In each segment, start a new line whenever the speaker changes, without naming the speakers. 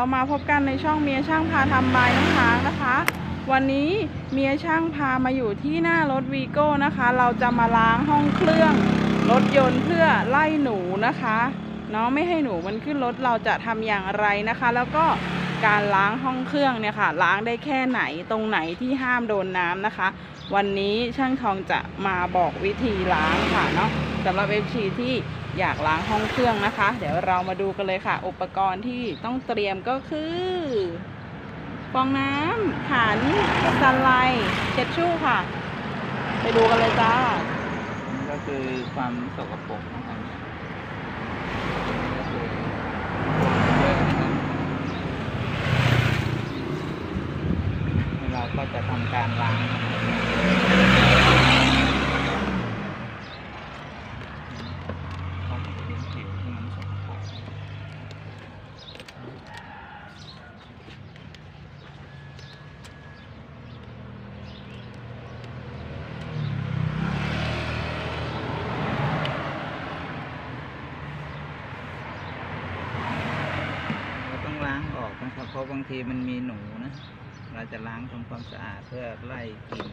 เรามาพบกันในช่องเมียช่างพาทำบายน้ำค้างนะคะ วันนี้เมียช่างพามาอยู่ที่หน้ารถวีโก้นะคะ เราจะมาล้างห้องเครื่องรถยนต์เพื่อไล่หนูนะคะเนาะไม่ให้หนูมันขึ้นรถเราจะทำอย่างไรนะคะ แล้วก็การล้างห้องเครื่องเนี่ยค่ะ ล้างได้แค่ไหนตรงไหนที่ห้ามโดนน้ำนะคะ วันนี้ช่างทองจะมาบอกวิธีล้างค่ะเนาะสำหรับเอฟชีที่ อยากล้างห้องเครื่องนะคะ เดี๋ยวเรามาดูกันเลยค่ะ อุปกรณ์ที่ต้องเตรียมก็คือฟองน้ำขันสไลด์เช็ดชู่ค่ะ ไปดูกันเลยจ้า
นี่ก็คือความสกปรกนะครับก็คือเยอะนะครับเราก็จะทำการล้างต้องเป็นผิวที่มันสกปรก เราต้องล้างออกนะค รับาะบางทีมันมีหนูนะ เราจะล้างทำความสะอาดเพื่อไล่กลิ่น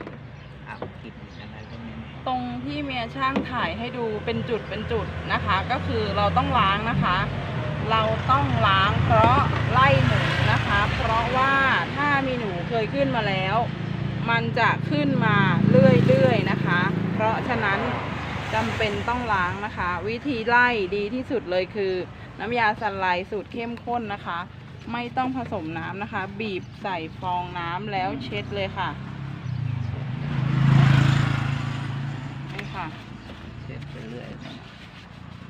อับกลิ่นอะไรพวกนี้
ตรงที่เมียช่างถ่ายให้ดูเป็นจุดเป็นจุดนะคะ ก็คือเราต้องล้างนะคะ เราต้องล้างเพราะไล่หนูนะคะ เพราะว่าถ้ามีหนูเคยขึ้นมาแล้ว มันจะขึ้นมาเรื่อยๆนะคะ เพราะฉะนั้นจำเป็นต้องล้างนะคะ วิธีไล่ดีที่สุดเลยคือ น้ำยาสไลด์สูตรเข้มข้นนะคะ ไม่ต้องผสมน้ำนะคะ บีบใส่ฟองน้ำแล้วเช็ดเลยค่ะนี่ค่ะ
เช็ดไปเรื่อยนะ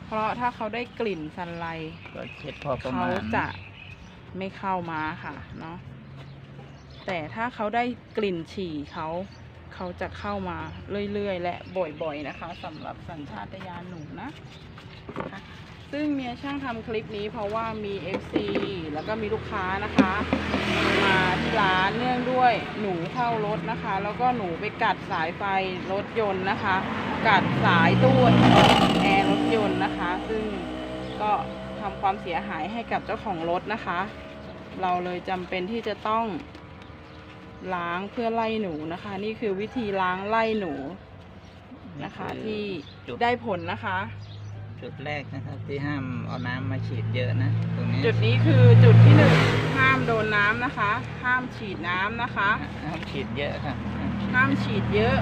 เพราะถ้าเขาได้กลิ่นสไลด์
ก็เช็ดพอประ
เขา
มาณ
จะไม่เข้ามาค่ะเนาะแต่ถ้าเขาได้กลิ่นฉี่เขาเขาจะเข้ามาเรื่อยๆ และบ่อยๆนะคะสำหรับสัญชาตญาณหนูนะนะคะ ซึ่งเมียช่างทำคลิปนี้เพราะว่ามี FC แล้วก็มีลูกค้านะคะ มาที่ร้านเนื่องด้วยหนูเข้ารถนะคะ แล้วก็หนูไปกัดสายไฟรถยนต์นะคะ กัดสายตู้แอร์รถยนต์นะคะ ซึ่งก็ทำความเสียหายให้กับเจ้าของรถนะคะ เราเลยจำเป็นที่จะต้องล้างเพื่อไล่หนูนะคะ นี่คือวิธีล้างไล่หนูนะคะที่
จุด
ได้ผลนะคะ
จุดแรกนะครับที่ห้ามเอาน้ำมาฉีดเยอะนะตรงนี้
จุดนี้คือจุดที่หนึ่งห้ามโดนน้ำนะคะ ห้ามฉีดน้ำนะคะ
ห้ามฉีดเยอะครับ
ห้ามฉีดเยอะ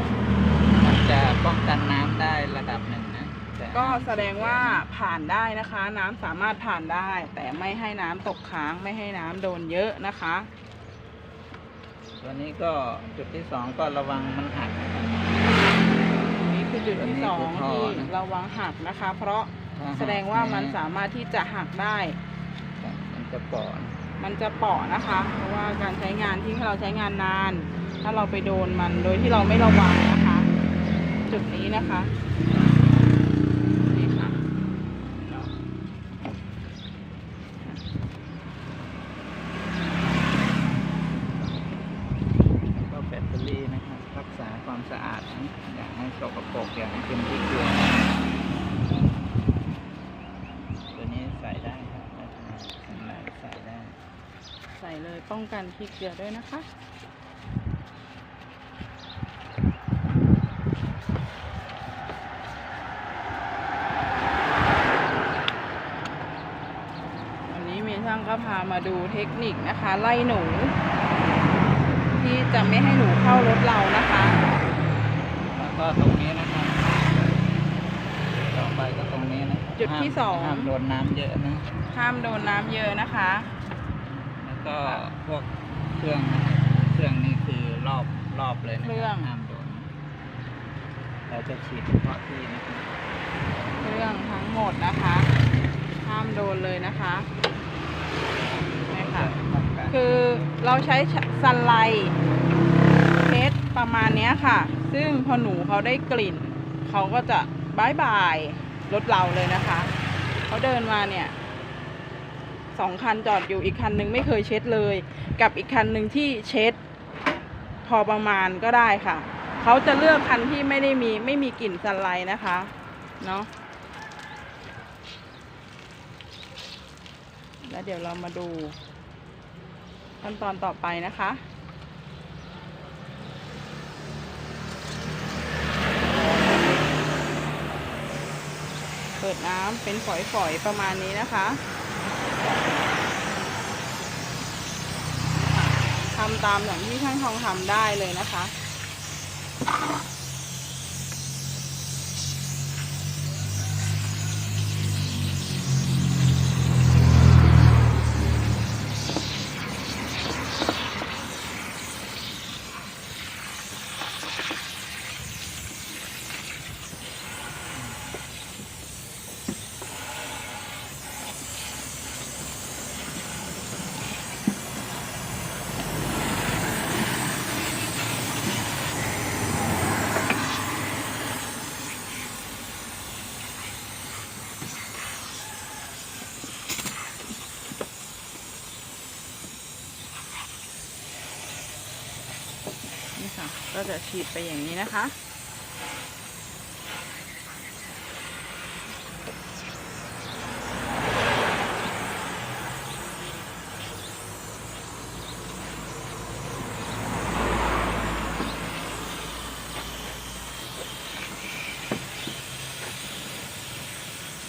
มันจะป้องกันน้ำได้ระดับหนึ่งนะแต่
ก็แสดงว่าผ่านได้นะคะ น้ำสามารถผ่านได้ แต่ไม่ให้น้ำตกค้างไม่ให้น้ำโดนเยอะนะคะ
ตัวนี้ก็จุดที่สองก็ระวังมันหักนะครับ
นี่ คือจุดที่สอง
อันนี้
ที่
คือท่อนะ
ระวังหักนะคะ เพราะ
ถ้หัก
แสดงว่ามันสามารถที่จะหักได้
มันจะปอน
มันจะเปาะนะคะ เพราะว่าการใช้งานที่เราใช้งานนาน ถ้าเราไปโดนมันโดยที่เราไม่ระวังนะคะ จุดนี้นะคะนี่ค่ะเนาะ
แล้วก็แบตเตอรี่นะครับ รักษาความสะอาดนะอย่าให้สกปรกอย่าให้เป็นที่เกลือตัวนี้ใส่ได้ครับใส่ได้ใส่ได้
ใส่ เลย ป้องกันขี้เกลือด้วยนะคะวันนี้เมช่างก็พามาดูเทคนิคนะคะ ไล่หนู ที่จะไม่ให้หนูเข้ารถเรานะคะ
แล้วก็ตรงนี้นะครับต่อไปก็ตรงนี้นะ
จุดที่
ห้าม
สอง
ห้ามโดนน้ำเยอะนะ
ห้ามโดนน้ำเยอะนะคะ
แล้ว ก็พวกเครื่องนะครับเครื่องนี่คือรอบรอบเลยนะ
เครื่อง
ห้ามโดนเราจะฉีดเฉพาะที่นะครับ
เครื่องทั้งหมดนะคะ ห้ามโดนเลยนะคะนี่ค่ะ
ทำการ
คือเราใช้สไลด์เพชรประมาณเนี้ยค่ะ ซึ่งพอหนูเขาได้กลิ่น เขาก็จะบายบายรถเราเลยนะคะ เขาเดินมาเนี่ย สองคันจอดอยู่อีกคันหนึ่งไม่เคยเช็ดเลย กับอีกคันหนึ่งที่เช็ด พอประมาณก็ได้ค่ะ เขาจะเลือกคันที่ไม่ได้มีไม่มีกลิ่นสไลด์นะคะเนาะแล้วเดี๋ยวเรามาดูขั้นตอนต่อไปนะคะเปิดน้ำเป็นฝอยๆ ประมาณนี้นะคะำตามอย่างที่ช่างทองทำได้เลยนะคะ นี่ค่ะ ก็จะฉีดไปอย่างนี้นะคะ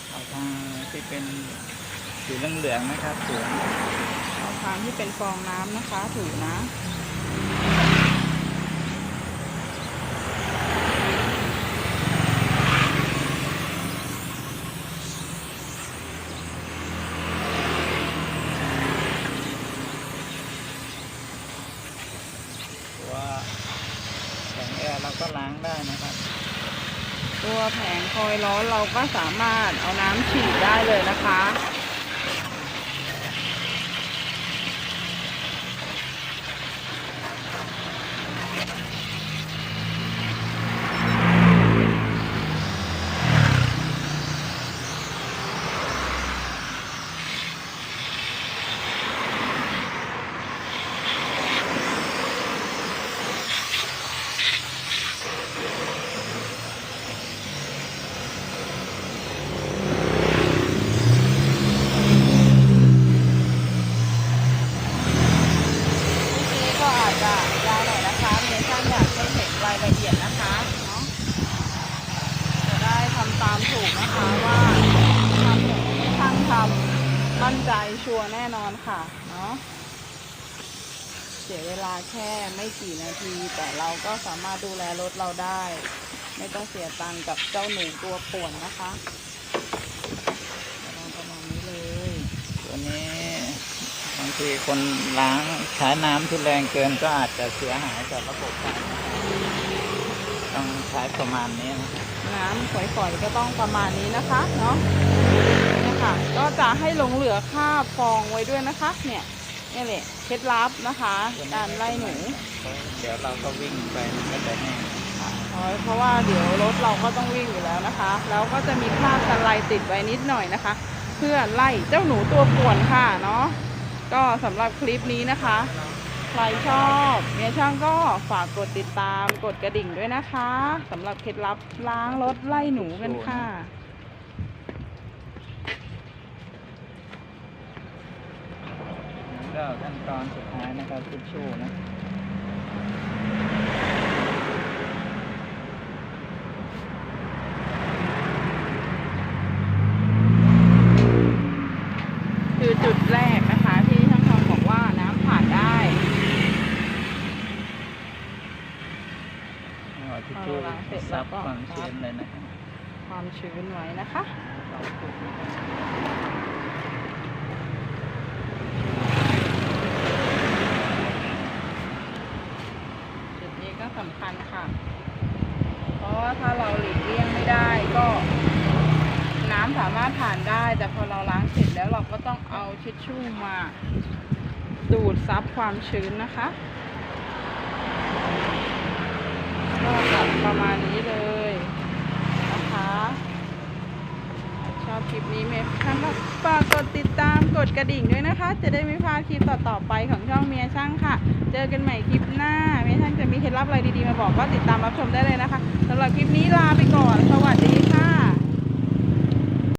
เอาทางที่เป็นสีเหลืองๆนะครับถู
เอาทางที่เป็นฟองน้ำนะคะถูนะ
ตัวแส งแอร์เราก็ล้างได้นะครับ
ตัวแผงคอยร้อนเราก็สามารถเอาน้ำฉีดได้เลยนะคะ นี้ก็อาจจะยาวหน่อยนะคะเมย์ช่างอยากให้เห็นรายละเอียดนะคะเนาะจะได้ทำตามถูกนะคะว่าทำอย่างที่ช่างทำมั่นใจชัวร์แน่นอนค่ะ เนาะเสียเวลาแค่ไม่กี่นาที แต่เราก็สามารถดูแลรถเราได้ ไม่ต้องเสียตังค์กับเจ้าหนูตัวป่วนนะคะประมาณประมาณนี้เลย
ตัวนี้บางทีคนล้างใช้น้ำที่แรงเกินก็อาจจะเสียหายกับระบบไฟนะครับต้องใช้ประมาณนี้นะครับ
น้ำฝอยๆก็ต้องประมาณนี้นะคะเนาะเนี่ย ค่ะ ก็จะให้หลงเหลือคราบฟองไว้ด้วยนะคะเนี่ยนี่แหละเคล็ดลับนะคะการไล่หนู
เดี๋ยวเราก็วิ่งไปมันก็จะแห้ง
ค่ะเพราะเพราะว่าเดี๋ยวรถเราก็ต้องวิ่งอยู่แล้วนะคะ แล้วก็จะมีคราบสไลด์ติดไว้นิดหน่อยนะคะ เพื่อไล่เจ้าหนูตัวป่วนค่ะเนาะก็สำหรับคลิปนี้นะคะ ใครชอบเมียช่างก็ฝากกดติดตามกดกระดิ่งด้วยนะคะสำหรับเคล็ดลับล้างรถไล่หนูกันค่ะ
ก็ขั้นตอนสุดท้ายนะครับทิชชู่นะ
คือจุดแรกนะคะที่ช่างทองบอกว่าน้ำผ่านได้
เอาทิชชู่
เอาล้างเสร็จแล้
ซั
ว
บ
ก็
ความชื้นเลยนะครับ
ความชื้นไว้นะคะ็สำคัญค่ะ เพราะว่าถ้าเราหลีกเลี่ยงไม่ได้ก็ น้ำสามารถผ่านได้ แต่พอเราล้างเสร็จแล้วเราก็ต้องเอาทิชชู่มา ดูดซับความชื้นนะคะก็จะประมาณนี้เลยนะคะ ชอบคลิปนี้ไหมคะฝากกดติดตาม ดกระดิ่งด้วยนะคะ จะได้ไม่พลาดคลิปต่อๆไปของช่องเมียช่างค่ะ เจอกันใหม่คลิปหน้าเมียช่างจะมีเคล็ดลับอะไรดีๆมาบอกก็ติดตามรับชมได้เลยนะคะสำหรับคลิปนี้ลาไปก่อน สวัสดีค่ะ